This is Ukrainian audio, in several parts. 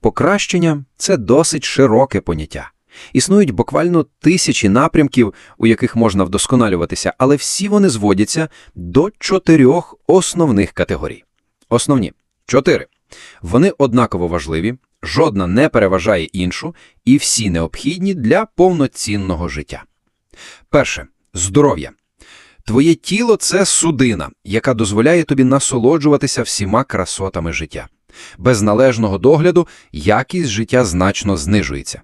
Покращення це досить широке поняття. Існують буквально тисячі напрямків, у яких можна вдосконалюватися, але всі вони зводяться до чотирьох основних категорій. Основні чотири. Вони однаково важливі, жодна не переважає іншу, і всі необхідні для повноцінного життя. Перше здоров'я. Твоє тіло це судина, яка дозволяє тобі насолоджуватися всіма красотами життя. Без належного догляду якість життя значно знижується.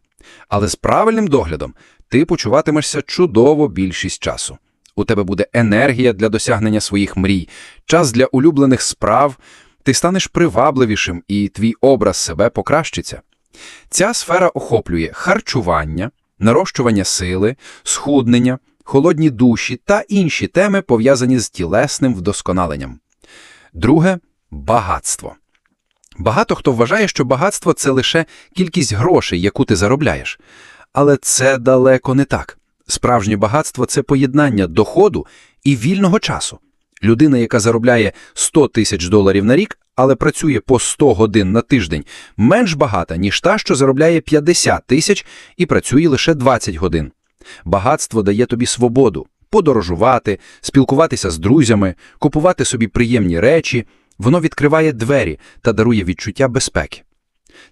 Але з правильним доглядом ти почуватимешся чудово більшість часу. У тебе буде енергія для досягнення своїх мрій, час для улюблених справ, ти станеш привабливішим і твій образ себе покращиться. Ця сфера охоплює харчування, нарощування сили, схуднення, холодні душі та інші теми, пов'язані з тілесним вдосконаленням. Друге багатство. Багато хто вважає, що багатство це лише кількість грошей, яку ти заробляєш. Але це далеко не так. Справжнє багатство це поєднання доходу і вільного часу. Людина, яка заробляє 100 тисяч доларів на рік, але працює по 100 годин на тиждень, менш багата, ніж та, що заробляє 50 тисяч і працює лише 20 годин. Багатство дає тобі свободу подорожувати, спілкуватися з друзями, купувати собі приємні речі. Воно відкриває двері та дарує відчуття безпеки.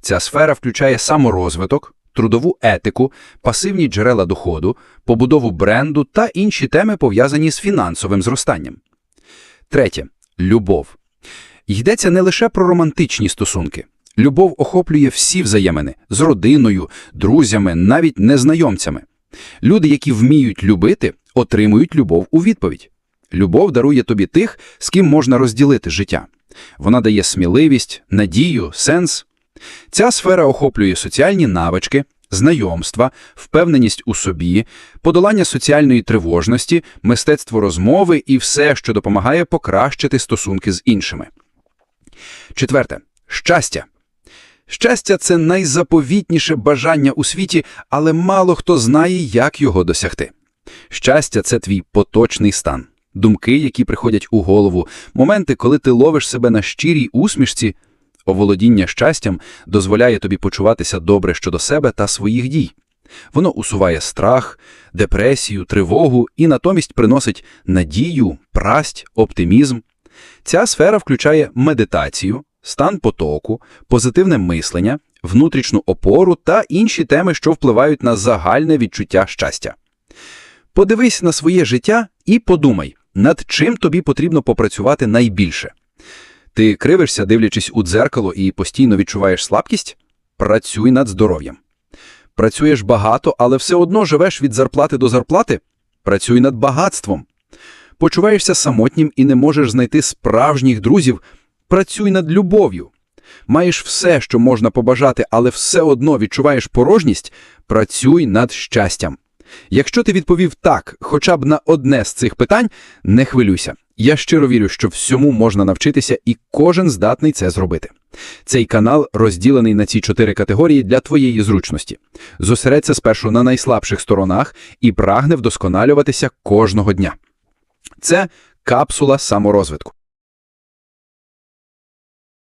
Ця сфера включає саморозвиток, трудову етику, пасивні джерела доходу, побудову бренду та інші теми, пов'язані з фінансовим зростанням. Третє любов. Йдеться не лише про романтичні стосунки. Любов охоплює всі взаємини з родиною, друзями, навіть незнайомцями. Люди, які вміють любити, отримують любов у відповідь. Любов дарує тобі тих, з ким можна розділити життя. Вона дає сміливість, надію, сенс. Ця сфера охоплює соціальні навички, знайомства, впевненість у собі, подолання соціальної тривожності, мистецтво розмови і все, що допомагає покращити стосунки з іншими. Четверте. Щастя. Щастя – це найзаповітніше бажання у світі, але мало хто знає, як його досягти. Щастя – це твій поточний стан. Думки, які приходять у голову, моменти, коли ти ловиш себе на щирій усмішці, оволодіння щастям дозволяє тобі почуватися добре щодо себе та своїх дій. Воно усуває страх, депресію, тривогу і натомість приносить надію, прасть, оптимізм. Ця сфера включає медитацію, стан потоку, позитивне мислення, внутрішню опору та інші теми, що впливають на загальне відчуття щастя. Подивись на своє життя і подумай, над чим тобі потрібно попрацювати найбільше. Ти кривишся, дивлячись у дзеркало і постійно відчуваєш слабкість? Працюй над здоров'ям. Працюєш багато, але все одно живеш від зарплати до зарплати? Працюй над багатством. Почуваєшся самотнім і не можеш знайти справжніх друзів? Працюй над любов'ю. Маєш все, що можна побажати, але все одно відчуваєш порожність? Працюй над щастям. Якщо ти відповів так, хоча б на одне з цих питань, не хвилюйся. Я щиро вірю, що всьому можна навчитися, і кожен здатний це зробити. Цей канал розділений на ці чотири категорії для твоєї зручності. Зосередься спершу на найслабших сторонах і прагне вдосконалюватися кожного дня. Це капсула саморозвитку.